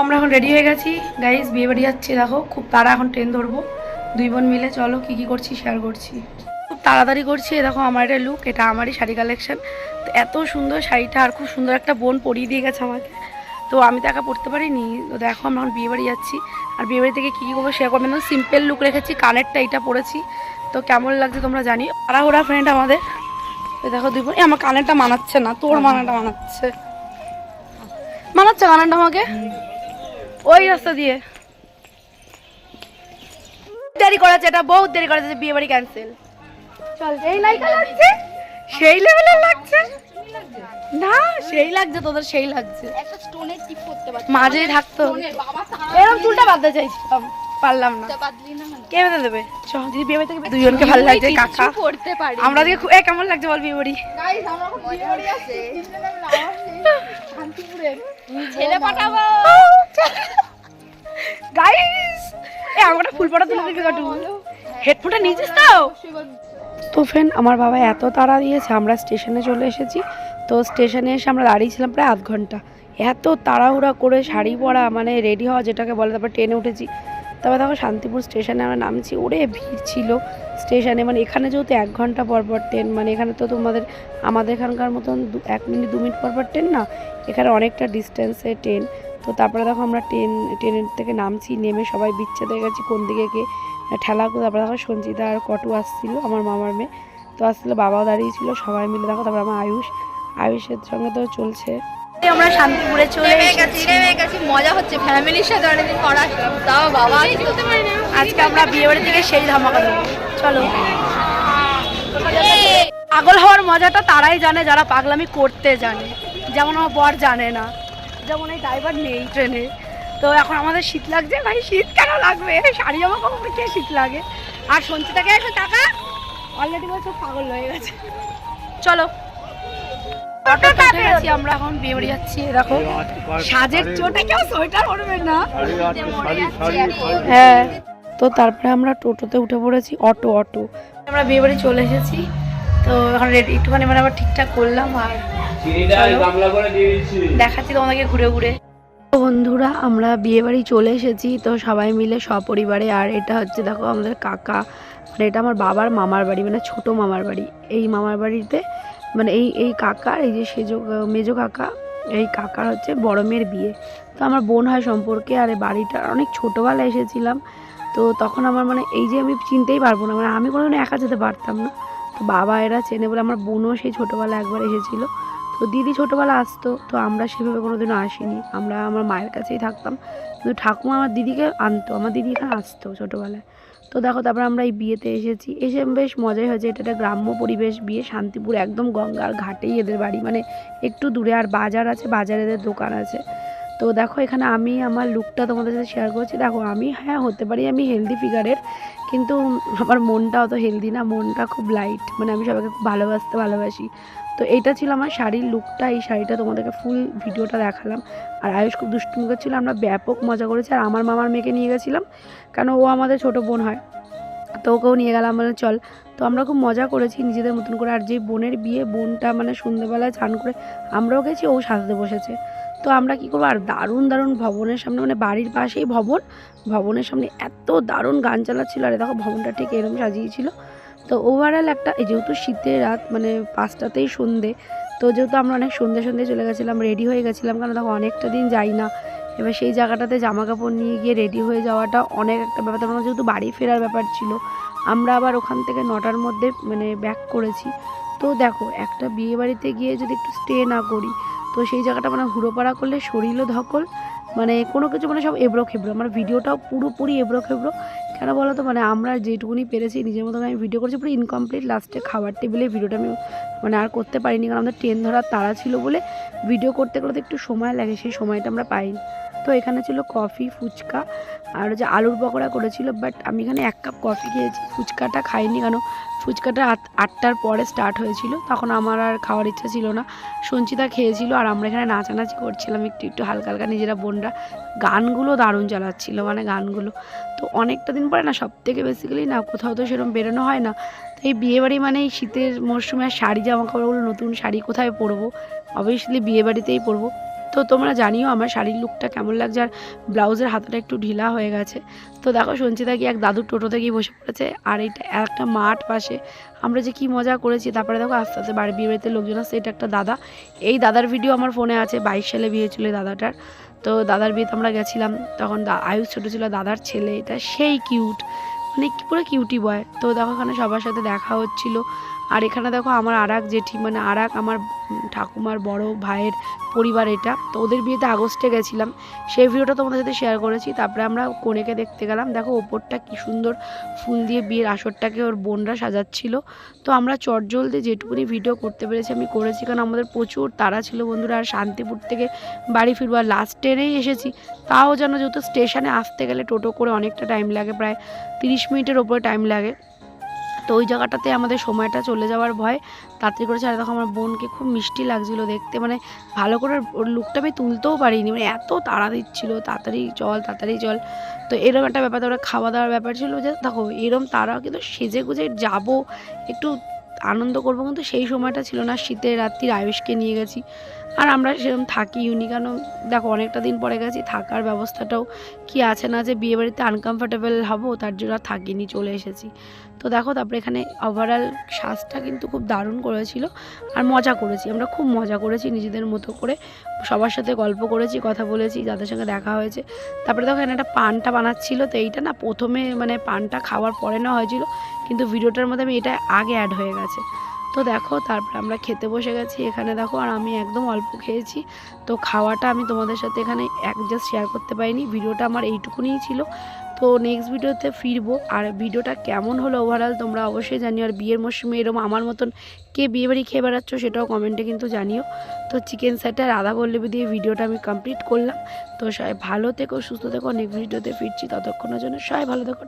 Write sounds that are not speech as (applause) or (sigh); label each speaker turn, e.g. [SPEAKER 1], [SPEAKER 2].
[SPEAKER 1] আমরা এখন রেডি হয়ে গেছি। গাইজ বিয়ে বাড়ি যাচ্ছি দেখো খুব তাড়া এখন ট্রেন ধরবো। দুই বোন মিলে চলো কি কি করছি শেয়ার করছি। খুব তাড়াতাড়ি করছি দেখো আমার একটা লুক এটা আমারই শাড়ি কালেকশন তো এত সুন্দর শাড়িটা আর খুব সুন্দর একটা বোন পরিয়ে দিয়ে গেছে আমাকে। তো আমি তো একা পড়তে পারিনি তো দেখো আমরা এখন বিয়ে বাড়ি যাচ্ছি। আর বিয়ে বাড়ি থেকে কী কী করব শেয়ার করব? সিম্পল লুক রেখেছি কানেরটা এইটা পরেছি। তো কেমন লাগছে তোমরা জানি ওরা ফ্রেন্ড আমাদের। তো দেখো দুই বোন আমার কানেরটা মানাচ্ছে না তোর মানাটা মানাচ্ছে। মানাচ্ছে কানেরটা আমাকে? ওই রাস্তা দিয়ে। দেরি করেছে এটা বহুত দেরি করেছে বিয়ে বাড়ি ক্যান্সেল চল এই লাইকা লাগছে সেই লেভেলের লাগছে। না সেই লাগছে তোদের সেই লাগছে।
[SPEAKER 2] একটা স্টোনের টিপ করতে পারছি
[SPEAKER 1] মাঝেই থাকতো। এরকম চুলটা বাঁধতে চাইছিলাম পারলাম না।
[SPEAKER 2] তাহলে বাদলি না কেন?
[SPEAKER 1] কে বেঁধে দেবে? চ যদি বিয়ে বাড়ি থেকে দুজনকে ভালো লাগছে কাকা।
[SPEAKER 2] করতে পারি
[SPEAKER 1] আমরা দিকে খুব এ, কেমন লাগছে বল বিয়ে বাড়ি?
[SPEAKER 2] গাইস আমরা বিয়ে বাড়ি আছে। (laughs) শান্তিপুরে ছেলে পাঠাবো।
[SPEAKER 1] গাইস এ আমারটা ফুল পড়া তুলে দিকে কাটু হেডফোনটা নিয়েছিস তো? তো ফ্রেন্ড আমার বাবা এত তাড়া দিয়েছে আমরা স্টেশনে চলে এসেছি। তো স্টেশনে এসে আমরা দাঁড়িয়েছিলাম প্রায় আধ ঘণ্টা। এত তাড়াহুড়া করে শাড়ি পরা মানে রেডি হওয়া যেটাকে বলে তারপর ট্রেনে উঠেছি। তবে দেখো শান্তিপুর স্টেশনে আমরা নামছি, ওরে ভিড় ছিল স্টেশনে। মানে এখানে যেহেতু এক ঘণ্টা পর পর ট্রেন মানে এখানে তো তোমাদের, আমাদের এখানকার মতন এক মিনিট, দু মিনিট পর পর ট্রেন না, এখানে অনেকটা ডিস্টেন্সে ট্রেন। তো তারপরে দেখো আমরা ট্রেন, ট্রেনের থেকে নামছি, নেমে সবাই বিচ্ছেদ হয়ে গেছি, কোন দিকে কে ঠেলা করে তারপরে দেখো সঞ্চিতা আর কটু আসছিল, আমার মামার মেয়ে। তো আসছিল, বাবাও দাঁড়িয়েছিল সবাই মিলে দেখো, তারপরে আমার আয়ুষ। আয়ুষের সঙ্গে তো চলছে আমরা শান্তিপুরে চলে এসেছি।
[SPEAKER 2] গেছি মজা হচ্ছে ফ্যামিলির সাথে অনেকদিন পর তাও বাবা আজকে
[SPEAKER 1] আমরা বিয়ে বাড়ি থেকে সেই ধামাকা দেবো। চলো। পাগল হওয়ার মজাটা তারাই জানে যারা পাগলামি করতে জানে। যেমন আমার বর জানে না। যেমন এই ড্রাইভার নেই ট্রেনে। তো এখন আমাদের শীত লাগছে ভাই শীত কেন লাগবে? শাড়ি জামা কাপড় কে শীত লাগে? আর সঞ্চিতাকে একটু টাকা। অলরেডি বলছে পাগল হয়ে গেছে। চলো। অটোতে উঠে আমরা এখন বিয়ে যাচ্ছি এই সাজের চোটে কেউ সোয়েটার পরবে না। হ্যাঁ তো তারপরে আমরা টোটোতে উঠে পড়েছি অটো অটো। আমরা বিয়ে বাড়ি চলে এসেছি তো এখন রেডি একটুখানি মানে আবার ঠিকঠাক করলাম আর দেখাচ্ছি তোমাদেরকে ঘুরে ঘুরে। বন্ধুরা আমরা বিয়ে বাড়ি চলে এসেছি তো সবাই মিলে সপরিবারে আর এটা হচ্ছে দেখো আমাদের কাকা মানে এটা আমার বাবার মামার বাড়ি মানে ছোট মামার বাড়ি। এই মামার বাড়িতে মানে এই এই কাকার, এই যে সেজো, মেজো কাকা, এই কাকার হচ্ছে বড় মেয়ের বিয়ে। তো আমার বোন হয় সম্পর্কে, আর এই বাড়িটা অনেক ছোটোবেলায় এসেছিলাম। তো তখন আমার মানে এই যে আমি চিনতেই পারব না মানে আমি কোনোদিন একা যেতে পারতাম না। তো বাবা এরা চেনে বলে আমার বোনও সেই ছোটোবেলায় একবার এসেছিল। তো দিদি ছোটোবেলা আসতো, তো আমরা সেভাবে কোনোদিনও আসিনি। আমরা আমার মায়ের কাছেই থাকতাম। কিন্তু ঠাকুমা আমার দিদিকে আনতো, আমার দিদি এখানে আসতো ছোটোবেলায়। তো দেখো, তারপর আমরা এই বিয়েতে এসেছি। এসে বেশ মজাই হয়েছে, এটা একটা গ্রাম্য পরিবেশ বিয়ে, শান্তিপুর একদম গঙ্গার ঘাটেই এদের বাড়ি। মানে একটু দূরে, আর বাজার আছে, বাজারে এদের দোকান আছে। তো দেখো, এখানে আমি আমার লুকটা তোমাদের সাথে শেয়ার করছি। দেখো, আমি হ্যাঁ হতে পারি আমি হেলদি ফিগারের কিন্তু আমার মনটা অত হেলদি না, মনটা খুব লাইট মানে আমি সবাইকে খুব ভালোবাসতে ভালোবাসি। তো এইটা ছিল আমার শাড়ির লুকটা এই শাড়িটা তোমাদেরকে ফুল ভিডিওটা দেখালাম। আর আয়ুষ খুব দুষ্টুমি ছিল আমরা ব্যাপক মজা করেছি, আর আমার মামার মেয়েকে নিয়ে গেছিলাম, কারণ ও আমাদের ছোট বোন হয়। তো ওকেও নিয়ে গেলাম মানে চল। তো আমরা খুব মজা করেছি নিজেদের মতন করে, আর যে বোনের বিয়ে, বোনটা মানে সন্ধ্যেবেলায় চান করে আমরাও গেছি, ও সাজতে বসেছে। তো আমরা কি করব, আর দারুণ দারুণ ভবনের সামনে মানে বাড়ির পাশেই ভবন, ভবনের সামনে এত দারুণ গান চালাচ্ছিল, আর দেখো ভবনটা ঠিক এরকম সাজিয়েছিল। তো ওভারঅল একটা যেহেতু শীতের রাত মানে পাঁচটাতেই সন্ধে, তো যেহেতু আমরা অনেক সন্ধে সন্ধে চলে গেছিলাম রেডি হয়ে গেছিলাম, কারণ দেখো অনেকটা দিন যাই না, এবার সেই জায়গাটাতে জামা কাপড় নিয়ে গিয়ে রেডি হয়ে যাওয়াটা অনেক একটা ব্যাপার। তার মধ্যে যেহেতু বাড়ি ফেরার ব্যাপার ছিল, আমরা আবার ওখান থেকে নটার মধ্যে মানে ব্যাক করেছি। তো দেখো, একটা বিয়ে বাড়িতে গিয়ে যদি একটু স্টে না করি, তো সেই জায়গাটা মানে হুড়োপাড়া করলে শরীরও ধকল মানে কোনো কিছু মানে সব এবড়ো খেবড়ো আমার ভিডিওটাও পুরোপুরি এবড়ো খেবড়ো কেন বলো তো? মানে আমরা যেটুকুনি পেরেছি, নিজের মতো আমি ভিডিও করছি, পুরো ইনকমপ্লিট লাস্টে খাবার টেবিলে ভিডিওটা আমি মানে আর করতে পারিনি, কারণ আমাদের ট্রেন ধরার তাড়া ছিল বলে ভিডিও করতে গেলে তো একটু সময় লাগে, সেই সময়টা আমরা পাইনি। তো এখানে ছিল কফি, ফুচকা আর যে আলুর পকোড়া করেছিল বাট আমি এখানে এক কাপ কফি খেয়েছি। ফুচকাটা খাইনি কেন? ফুচকাটা আট, আটটার পরে স্টার্ট হয়েছিল, তখন আমার আর খাওয়ার ইচ্ছা ছিল না। সঞ্চিতা খেয়েছিল আর আমরা এখানে নাচানাচি করছিলাম, একটু একটু হালকা হালকা নিজেরা বোনরা। গানগুলো দারুণ চালাচ্ছিল মানে গানগুলো। তো অনেকটা দিন পরে না সব থেকে বেসিক্যালি না, কোথাও তো সেরকম বেরোনো হয় না। তো এই বিয়েবাড়ি মানে এই শীতের মরশুমে আর শাড়ি জামা কাপড়গুলো নতুন শাড়ি কোথায় পরবো? অবভিয়াসলি বিয়েবাড়িতেই পরবো। তো তোমরা জানিও আমার শাড়ির লুকটা কেমন লাগছে, আর ব্লাউজের হাতাটা একটু ঢিলা হয়ে গেছে। তো দেখো সঞ্চিতা কি এক দাদুর টোটোতে গিয়ে বসে পড়েছে, আর এইটা একটা মাঠ পাশে। আমরা যে কি মজা করেছি, তারপরে দেখো আস্তে আস্তে বাড়ি বিয়ে বাড়িতে লোকজন আসছে, এটা একটা দাদা। এই দাদার ভিডিও আমার ফোনে আছে, বাইশ সালে বিয়ে ছিল দাদাটার। তো দাদার বিয়েতে আমরা গেছিলাম, তখন দা- আয়ুষ ছোটো ছিল, দাদার ছেলে, এটা সেই কিউট মানে পুরো কিউটি বয় তো দেখো এখানে সবার সাথে দেখা হচ্ছিল। আর এখানে দেখো আমার আর এক জেঠি মানে আর আমার ঠাকুমার বড় ভাইয়ের পরিবার এটা। তো ওদের বিয়েতে আগস্টে গেছিলাম। সেই ভিডিওটা তোমাদের সাথে শেয়ার করেছি। তারপরে আমরা কনেকে দেখতে গেলাম। দেখো ওপরটা কি সুন্দর ফুল দিয়ে বিয়ের আসরটাকে ওর বোনরা সাজাচ্ছিল। তো আমরা চটজলদি যেটুকুনি ভিডিও করতে পেরেছি আমি করেছি, কারণ আমাদের প্রচুর তাড়া ছিল বন্ধুরা। আর শান্তিপুর থেকে বাড়ি ফিরবার লাস্ট ট্রেনেই এসেছি। তাও যেন যেহেতু স্টেশনে আসতে গেলে টোটো করে অনেকটা টাইম লাগে, প্রায় তিরিশ মিনিটের ওপরে টাইম লাগে। তো ওই জায়গাটাতে আমাদের সময়টা চলে যাওয়ার ভয়। তাড়াতাড়ি করেছে। আর দেখো, আমার বোনকে খুব মিষ্টি লাগছিল দেখতে। মানে ভালো করে ওর লুকটা আমি তুলতেও পারিনি। মানে এত তাড়া দিচ্ছিল। তাড়াতাড়ি চল তাড়াতাড়ি চল। তো এরকম একটা ব্যাপার। ওরা খাওয়া দাওয়ার ব্যাপার ছিল যে, দেখো, এরম তারা কিন্তু সেজে গুজে যাব, একটু আনন্দ করব কিন্তু সেই সময়টা ছিল না। শীতের রাত্রির আয়ুষকে নিয়ে গেছি। আর আমরা সেরকম থাকি কেন? দেখো, অনেকটা দিন পরে গেছি। থাকার ব্যবস্থাটাও কি আছে না যে বিয়ে বাড়িতে আনকমফোর্টেবল হব, তার জন্য থাকিনি, চলে এসেছি। তো দেখো, তারপরে এখানে ওভারঅল সাজটা কিন্তু খুব দারুণ করেছিল আর মজা করেছি। আমরা খুব মজা করেছি নিজেদের মতো করে। সবার সাথে গল্প করেছি, কথা বলেছি, যাদের সঙ্গে দেখা হয়েছে। তারপরে দেখো, এখানে একটা পানটা বানাচ্ছিল। তো এইটা না প্রথমে মানে পানটা খাওয়ার পরে না হয়েছিল, কিন্তু ভিডিওটার মধ্যে আমি এটা আগে অ্যাড হয়ে গেছে। তো দেখো, তারপর আমরা খেতে বসে গেছি এখানে দেখো, আর আমি একদম অল্প খেয়েছি। তো খাওয়াটা আমি তোমাদের সাথে এখানে এক জাস্ট শেয়ার করতে পারিনি। ভিডিওটা আমার এইটুকুনিই ছিল। তো নেক্সট ভিডিওতে ফিরবো। আর ভিডিওটা কেমন হলো ওভারঅল তোমরা অবশ্যই জানিও। আর বিয়ের মৌসুমে এরকম আমার মতন কে বিয়ে বাড়ি খেয়ে বেড়াচ্ছ সেটাও কমেন্টে কিন্তু জানিও। তো চিকেন সেটার রাধা বললে দিয়ে ভিডিওটা আমি কমপ্লিট করলাম। তো সবাই ভালো থেকো, সুস্থ থেকো। নেক্সট ভিডিওতে ফিরছি। ততক্ষণের জন্য সবাই ভালো থেকো।